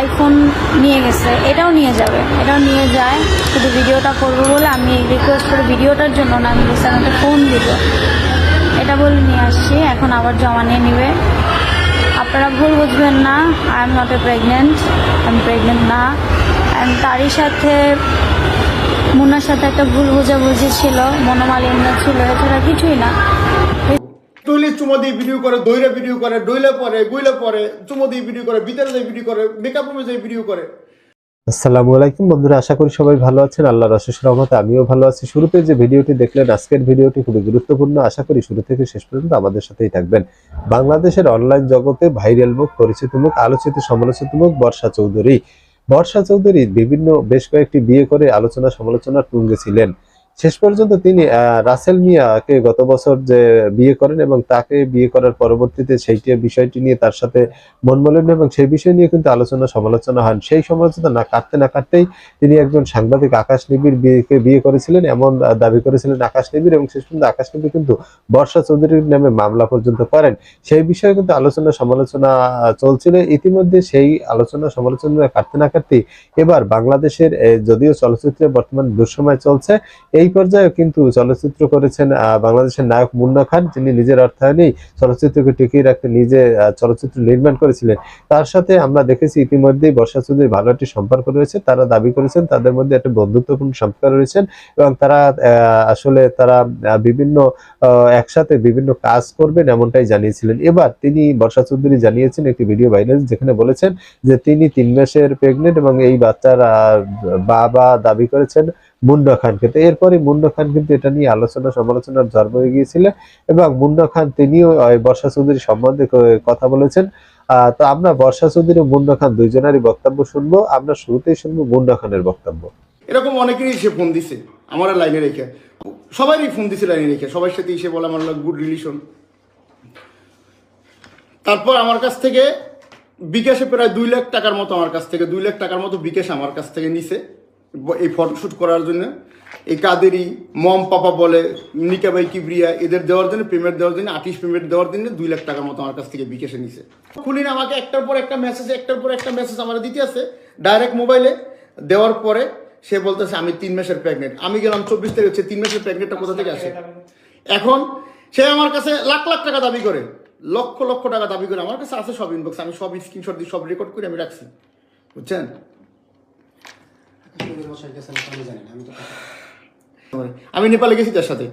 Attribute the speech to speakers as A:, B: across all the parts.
A: IPhone নিয়ে গেছে, এটাও নিয়ে যাবে, এটাও নিয়ে যায়। শুধু ভিডিওটা করব বলে আমি রিকোয়েস্ট করে ভিডিওটার জন্য না, আমি বলছি, আমাকে ফোন দিব এটা বলে নিয়ে আসছি, এখন আবার জমা নিয়ে নিবে। আপনারা ভুল বুঝবেন না I am not a pregnant আমি প্রেগনেন্ট না। অ্যান্ড তারই সাথে মুন্নার সাথে একটা ভুল বোঝাবুঝি ছিল, মনোমালিন্য ছিল, এছাড়া কিছুই না।
B: টইলে চুমো দিয়ে ভিডিও করে, দইরে ভিডিও করে, ডইলে পরে, গুইলে পরে, চুমো দিয়ে ভিডিও করে ভিতরে দিয়ে ভিডিও করে মেকআপ রুমে দিয়ে ভিডিও করে।
C: আসসালামু আলাইকুম বন্ধুরা, আশা করি সবাই ভালো আছেন। আল্লাহর অশেষ রহমতে আমিও ভালো আছি। শুরুতে যে ভিডিওটি দেখলেন, আজকের ভিডিওটি খুবই গুরুত্বপূর্ণ। আশা করি শুরু থেকে শেষ পর্যন্ত আমাদের সাথেই থাকবেন। বাংলাদেশের অনলাইন জগতে ভাইরাল মুখ, পরিচিত মুখ, আলোচিত, সমালোচিত মুখ, বর্ষা চৌধুরী। বর্ষা চৌধুরী বিভিন্ন, বেশ কয়েকটি বিয়ে করে আলোচনা সমালোচনার তুঙ্গে ছিলেন। শেষ পর্যন্ত তিনি রাসেল মিয়াকে গত বছর যে বিয়ে করেন এবং তাকে বিয়ে করার পরবর্তীতে সেইটি বিষয়টি নিয়ে তার সাথে মনমলিন্য এবং সেই বিষয় নিয়ে কিন্তু আলোচনা সমালোচনা হন। সেই সমালোচনা না কাটতে না কাটতেই তিনি একজন সাংবাদিক আকাশ নিবিড় বিয়েকে বিয়ে করেছিলেন, এমন দাবি করেছিলেন আকাশ নিবিড় এবং শেষ পর্যন্ত আকাশ নিবিড় কিন্তু বর্ষা চৌধুরীর নামে মামলা পর্যন্ত করেন। সেই বিষয়ে কিন্তু আলোচনা সমালোচনা চলছিল। ইতিমধ্যে সেই আলোচনা সমালোচনা কাটতে না কাটতেই এবার বাংলাদেশের যদিও চলচ্চিত্রে বর্তমান দুঃসময় চলছে, এই পর্যায়ে কিন্তু চলচ্চিত্র করেছেন বাংলাদেশের নায়ক মুন্না খান, যিনি নিজের অর্থায়নেই চলচ্চিত্রকে টিকিয়ে রাখতে নিজে চলচ্চিত্র নির্মাণ করেছিলেন। তার সাথে আমরা দেখেছি ইতিমধ্যেই বর্ষা চৌধুরীর ভালো একটি সম্পর্ক রয়েছে। তারা দাবি করেছেন, তাদের মধ্যে একটা বন্ধুত্বপূর্ণ সম্পর্ক রয়েছেন এবং তারা আসলে তারা বিভিন্ন একসাথে বিভিন্ন কাজ করবেন এমনটাই জানিয়েছিলেন। এবার তিনি, বর্ষা চৌধুরী জানিয়েছেন একটি ভিডিও ভাইরাল যেখানে বলেছেন যে তিনি তিন মাসের প্রেগনেন্ট এবং এই বাচ্চার বাবা দাবি করেছেন মুন্না খানকে তো এরপরে মুন্না খান কিন্তু এটা নিয়ে আলোচনা সমালোচনার ঝড় হয়ে গিয়েছিলেন এবং মুন্না খান তিনিও বর্ষা চৌধুরী সম্বন্ধে কথা বলেছেন। তো আমরা বর্ষা চৌধুরী ও মুন্না খান দুইজনেরই বক্তব্য শুনব। আমরা শুরুতেই শুনব মুন্না খানের বক্তব্য।
B: এরকম অনেকেরই সে ফোন দিছে আমার লাইনে রেখে। সবারই ফোন দিছে লাইনে রেখে, সবার সাথে এসে বলে আমার গুড রিলেশন। তারপর আমার কাছ থেকে বিকাশে প্রায় দুই লাখ টাকার মতো আমার কাছ থেকে, দুই লাখ টাকার মতো বিকাশ আমার কাছ থেকে নিছে। এই ফটোশ্যুট করার জন্য। এই কাদেরই মম পাপা বলে, নিকাবাই কিবরিয়া, এদের দেওয়ার জন্য পেমেন্ট দেওয়ার জন্য আর্টিস্ট পেমেন্ট দেওয়ার জন্য দুই লাখ টাকার মতো আমার কাছ থেকে বিকেশে নিছে। খুলিন আমাকে একটার পর একটা মেসেজ একটার পর একটা মেসেজ আমার দিতে আছে ডাইরেক্ট মোবাইলে দেওয়ার পরে সে বলতেছে, আমি তিন মাসের প্রেগনেন্ট আমি গেলাম চব্বিশ তারিখ হচ্ছে তিন মাসের প্রেগনেন্টটা কোথা থেকে আসে? এখন সে আমার কাছে লাখ লাখ টাকা দাবি করে, লক্ষ লক্ষ টাকা দাবি করে আমার কাছে আছে সব ইনবক্স আমি সব স্ক্রিনশট দিয়ে সব রেকর্ড করে আমি রাখছি। বুঝছেন? আমি নেপালে গেছি তার সাথে।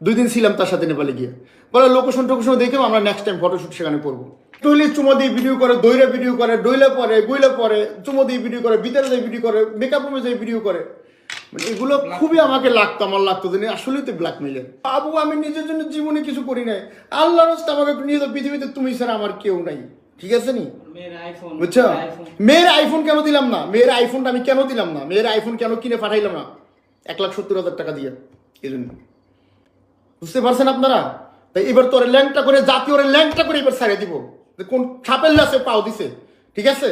B: দুই দিন ছিলাম তার সাথে নেপালে গিয়ে। বলে লোকেশন টোকেশন দেখেও আমরা নেক্সট টাইম ফটোশুট সেখানে করব টইলে চুমো দিয়ে ভিডিও করে, দইরে ভিডিও করে, ডইলে পরে, গুইলে পরে, চুমো দিয়ে ভিডিও করে ভিতরে দিয়ে ভিডিও করে মেকআপ রুমে দিয়ে ভিডিও করে। মানে এগুলো খুবই আমাকে লাগতো, আমার লাগতো দিনে আসলেই তো ব্ল্যাকমেলের আবু, আমি নিজের জন্য জীবনে কিছু করি নাই। আল্লাহ রাস্তা আমাকে নিয়ে তো পৃথিবীতে তুমি ছাড়া আমার কেউ নাই। ঠিক আছে নি? বুঝছ? মেয়ের আইফোন কেন দিলাম না? মেয়ের আইফোনটা আমি কেন দিলাম না? মেয়ের আইফোন কেন কিনে পাঠাইলাম না? এক লাখ সত্তর হাজার টাকা দিয়ে। এই জন্য। বুঝতে পারছেন আপনারা? তাই এবার তোর ল্যাংটা করে জাতীয় ল্যাংটা করে এবার ছাড়িয়ে দিব। যে কোন সাপের লাসে পাও দিছে? ঠিক আছে?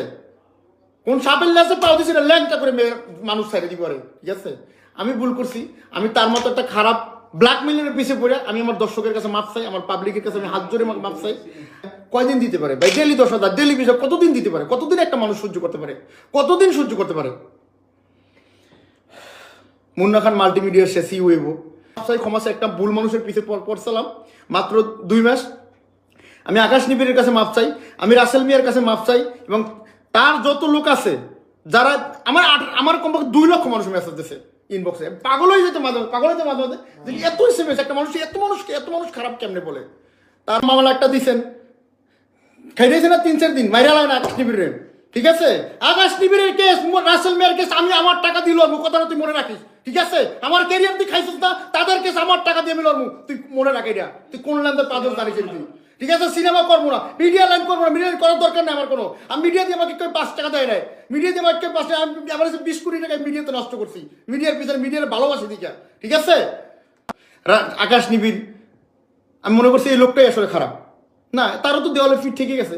B: কোন সাপের লাসে পাও দিছে না ল্যাংটা করে মেয়ের মানুষ ছাড়িয়ে দিব আরে ঠিক আছে? আমি ভুল করছি। আমি তার মতো একটা খারাপ ব্ল্যাকমেলের পিছিয়ে পড়ে আমি আমার দর্শকের কাছে মাপ চাই আমার পাবলিকের কাছে আমি হাত জোরে মাপ চাই। কয়দিন দিতে পারে ভাই? ডেলি দশ হাজার ডেলি হাজার, কতদিন দিতে পারে? কতদিন একটা মানুষ সহ্য করতে পারে? কতদিন সহ্য করতে পারে? মুন্না খান মাল্টিমিডিয়ার সে সি ওয়েবো ক্ষমাসে একটা ভুল মানুষের পিছিয়ে পড়ছিলাম মাত্র দুই মাস। আমি আকাশ নিবিড়ের কাছে মাপ চাই আমি রাসেল মিয়ার কাছে মাপ চাই এবং তার যত লোক আছে যারা আমার আমার কমপক্ষে দুই লক্ষ মানুষ মেসেজ দিছে। ইনবক্সে পাগল হয়ে যেতে মাঝে পাগল হয়ে যেতে মাঝে মাঝে এত এসএমএস একটা মানুষ এত মানুষকে এত মানুষ খারাপ কেমনে বলে? তার মামলা একটা দিছেন। খাইতেছে না তিন, চার দিন? মাইরা লাগে না আকাশ ঠিক আছে? আকাশ নিবিড়ের কেস রাসেল মেয়ের কেস আমি আমার টাকা দিল আমি কথাটা তুই মনে রাখিস। ঠিক আছে? আমার ক্যারিয়ার তুই খাইছিস না, তাদের কেস আমার টাকা দিয়ে আমি তুই মনে রাখি তুই কোন ল্যান্ডের পাঁচজন জানিস তুই ঠিক আছে সিনেমা করব না। মিডিয়া লাইন করব না। মিডিয়া করার দরকার নেই আমার কোনো। আমি মিডিয়া দিয়ে আমাকে কেউ পাঁচ টাকা দেয় নাই। মিডিয়া দিয়ে আমাকে পাঁচ টাকা আমি আমার বিশ কোটি টাকা মিডিয়াতে নষ্ট করছি। মিডিয়ার পিছনে মিডিয়ার ভালোবাসি দিকে। ঠিক আছে? আকাশ নিবিড়। আমি মনে করছি এই লোকটাই আসলে খারাপ। না, তারও তো দেওয়ালে ফিট ঠিকই গেছে।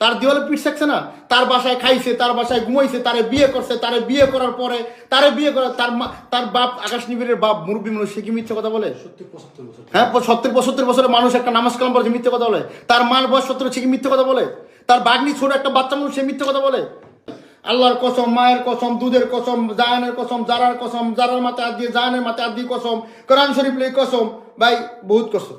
B: তার দেওয়ালে পিঠ থাকছে না। তার বাসায় খাইছে তার বাসায় ঘুমাইছে তারে বিয়ে করছে তারে বিয়ে করার পরে তারে বিয়ে করার তার তার বাপ আকাশ নিবিড়ের বাপ মুরব্বী মানুষ সে কি মিথ্যে কথা বলে? হ্যাঁ সত্তর পঁচাত্তর বছরের মানুষ একটা নামাজ কালাম পড়ে মিথ্যে কথা বলে। তার মার বয়স সত্তর সে কি মিথ্যে কথা বলে? তার বাগনি ছোট একটা বাচ্চা মানুষ সে মিথ্যে কথা বলে? আল্লাহর কসম মায়ের কসম দুধের কসম জায়ানের কসম জারার কসম জারার মাথায় হাত দিয়ে জায়ানের মাথায় হাত দিয়ে কসম কোরআন শরীফ লে কসম। ভাই বহুত কসম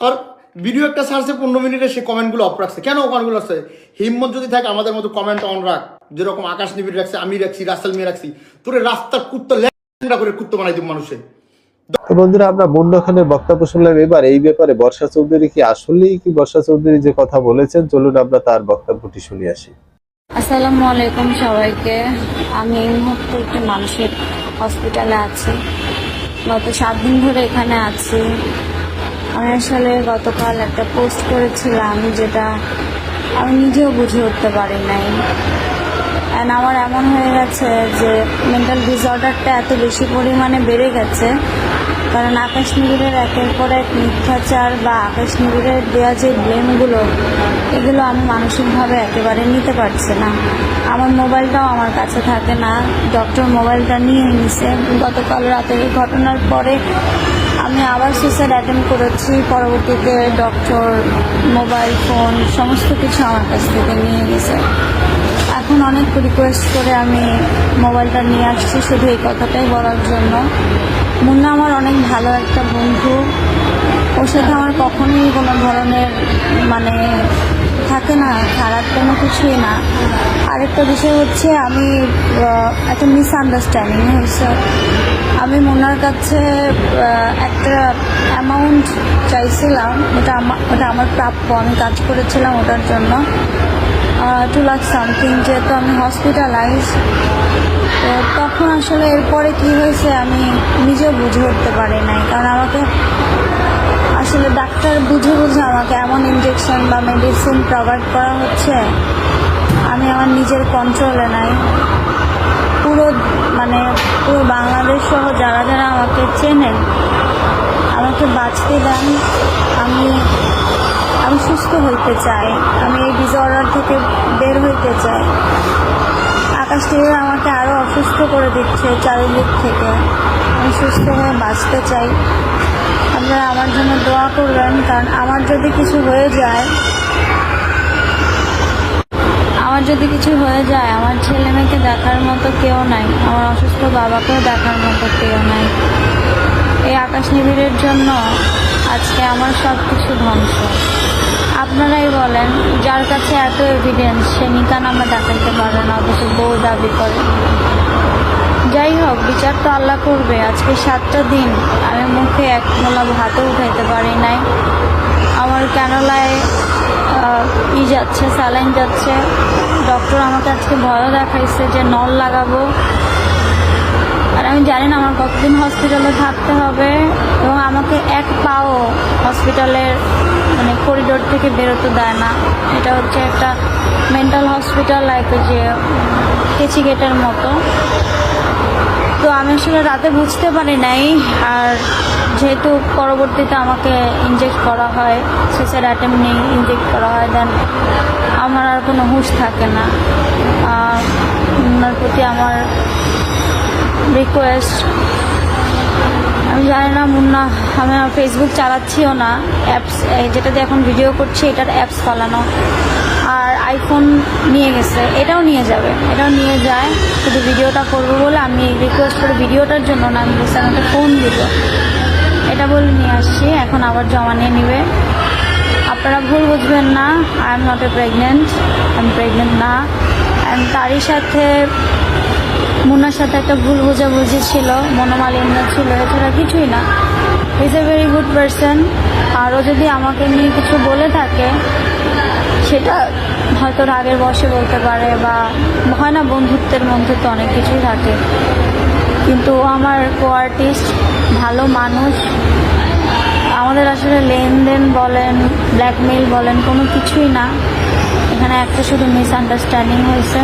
B: আর ভিডিও একটা সার্চে পনেরো মিনিটে সে কমেন্টগুলো অফ রাখছে। কেন কমেন্টগুলো আসছে? হিম্মত যদি থাকে আমাদের মতো কমেন্ট অন রাখ। যেরকম আকাশ নিবিড় রাখছে আমি রাখছি রাসেল মিয়া রাখছি। তোরে রাস্তার কুত্তা ল্যাংড়া করে কুত্তা বানাই দিব মানুষের
C: তো বন্ধুরা আমরা মুন্না খানের বক্তব্য শুনলাম। এবার এই ব্যাপারে বর্ষা চৌধুরী কি আসলেই কি বর্ষা চৌধুরী যে কথা বলেছেন? চলুন আমরা তার বক্তব্যটি শুনে আসি।
A: আসসালামু আলাইকুম সবাইকে। আমি এই মুহূর্তে একটি মানসিক হসপিটালে আছি। গত সাত দিন ধরে এখানে আছি। আমি আসলে গতকাল একটা পোস্ট করেছিলাম যেটা আমি নিজেও বুঝে উঠতে পারি নাই। অ্যান্ড আমার এমন হয়ে গেছে যে মেন্টাল ডিসঅর্ডারটা এত বেশি পরিমাণে বেড়ে গেছে, কারণ আকাশ নিবিড়ের একের পর এক মিথ্যাচার বা আকাশ নিবিড়ের দেওয়া যে ব্লেমগুলো এগুলো আমি মানসিকভাবে একেবারে নিতে পারছি না। আমার মোবাইলটাও আমার কাছে থাকে না। ডক্টর মোবাইলটা নিয়ে নিছে। গতকাল রাতের ঘটনার পরে আমি আবার সুইসাইড অ্যাটেম্প করেছি, পরবর্তীতে ডক্টর মোবাইল ফোন সমস্ত কিছু আমার কাছ থেকে নিয়ে গেছে। এখন অনেক রিকোয়েস্ট করে আমি মোবাইলটা নিয়ে আসছি শুধু এই কথাটাই বলার জন্য। মুন্না আমার অনেক ভালো একটা বন্ধু। ওর সাথে আমার কখনোই কোনো ধরনের মানে থাকে না, খারাপ কোনো কিছুই না। আরেকটা বিষয় হচ্ছে আমি একটা মিসআন্ডারস্ট্যান্ডিং হয়েছে। আমি মোনার কাছে একটা অ্যামাউন্ট চাইছিলাম, ওটা ওটা আমার প্রাপ্য, আমি কাজ করেছিলাম ওটার জন্য টু লাখ সামথিং যেহেতু আমি হসপিটালাইজ তো তখন আসলে এরপরে কি হয়েছে আমি নিজেও বুঝে উঠতে পারি নাই, কারণ আমাকে আসলে ডাক্তার বুঝে বুঝে আমাকে এমন ইঞ্জেকশন বা মেডিসিন প্রোভাইড করা হচ্ছে, আমি আমার নিজের কন্ট্রোলে নাই। পুরো মানে পুরো বাংলাদেশ সহ যারা যারা আমাকে চেনেন, আমাকে বাঁচতে দেন, আমি আমি সুস্থ হইতে চাই, আমি এই ডিসঅর্ডার থেকে বের হইতে চাই। আকাশ টিভি আমাকে আরও অসুস্থ করে দিচ্ছে চারিদিক থেকে। আমি সুস্থ হয়ে বাঁচতে চাই। আপনারা আমার জন্য দোয়া করবেন, কারণ আমার যদি কিছু হয়ে যায় আমার যদি কিছু হয়ে যায়, আমার ছেলে মেয়েকে দেখার মতো কেউ নাই, আমার অসুস্থ বাবাকেও দেখার মতো কেউ নাই। এই আকাশ নিবিড়ের জন্য আজকে আমার সব কিছু ধ্বংস। আপনারাই বলেন, যার কাছে এত এভিডেন্স সে নিকান আমরা দেখাতে পারে না, অথচ বউ দাবি করে। যাই হোক, বিচার তো আল্লাহ করবে। আজকে সাতটা দিন, আমি মুখে এক মোলা ভাতও উঠাইতে পারি নাই। আমার ক্যানোলায় ই যাচ্ছে, স্যালাইন যাচ্ছে। ডক্টর আমাকে আজকে ভয়ও দেখাইছে যে নল লাগাবো। আর আমি জানি না আমার কতদিন হসপিটালে থাকতে হবে। এবং আমাকে এক পাও হসপিটালের মানে করিডোর থেকে বেরোতে দেয় না। এটা হচ্ছে একটা মেন্টাল হসপিটাল লাইক যে কেচি গেটের মতো। তো আমি আসলে রাতে বুঝতে পারি নাই। আর যেহেতু পরবর্তীতে আমাকে ইনজেক্ট করা হয় সুইসাইড অ্যাটেম্প নিয়ে ইনজেক্ট করা হয় দেন আমার আর কোনো হুঁশ থাকে না। ওনার প্রতি আমার রিকোয়েস্ট আমি জানি না, মুন্না, আমি ফেসবুক চালাচ্ছিও না অ্যাপস যেটা দিয়ে এখন ভিডিও করছি, এটার অ্যাপস চালানো। আর আইফোন নিয়ে গেছে, এটাও নিয়ে যাবে, এটাও নিয়ে যায়। শুধু ভিডিওটা করব বলে আমি রিকোয়েস্ট করে ভিডিওটার জন্য না, আমি বলছি আমাকে ফোন দিল। এটা বলে নিয়ে আসছি। এখন আবার জমা নিয়ে নিবে। আপনারা ভুল বুঝবেন না I am not a pregnant আমি প্রেগনেন্ট না। অ্যান্ড তারই সাথে মুন্নার সাথে একটা ভুল বোঝাবুঝি ছিল, মনোমালিন্য ছিল, এছাড়া কিছুই না। Is a very good person আরও যদি আমাকে নিয়ে কিছু বলে থাকে, সেটা হয়তো রাগের বসে বলতে পারে বা হয় না বন্ধুত্বের মধ্যে তো অনেক কিছুই থাকে। কিন্তু আমার কো আর্টিস্ট ভালো মানুষ। আমাদের আসলে লেনদেন বলেন ব্ল্যাকমেইল বলেন, কোনো কিছুই না। এখানে একটা শুধু মিসআন্ডারস্ট্যান্ডিং হয়েছে।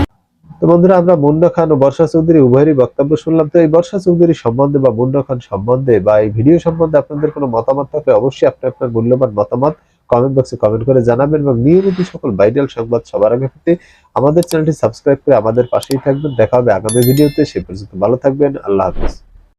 C: তো বন্ধুরা, আমরা মুন্না খান ও বর্ষা চৌধুরী, উভয়েরই বক্তব্য শুনলাম। তো এই বর্ষা চৌধুরী সম্বন্ধে বা মুন্না খান সম্বন্ধে বা এই ভিডিও সম্বন্ধে আপনাদের কোনো মতামত থাকলে অবশ্যই আপনি আপনার মূল্যবান মতামত কমেন্ট বক্সে কমেন্ট করে জানাবেন এবং নিয়মিত সকল ভাইরাল সংবাদ সবার আগে পেতে আমাদের চ্যানেলটি সাবস্ক্রাইব করে আমাদের পাশেই থাকবেন। দেখা হবে আগামী ভিডিওতে সে পর্যন্ত ভালো থাকবেন। আল্লাহ হাফিজ।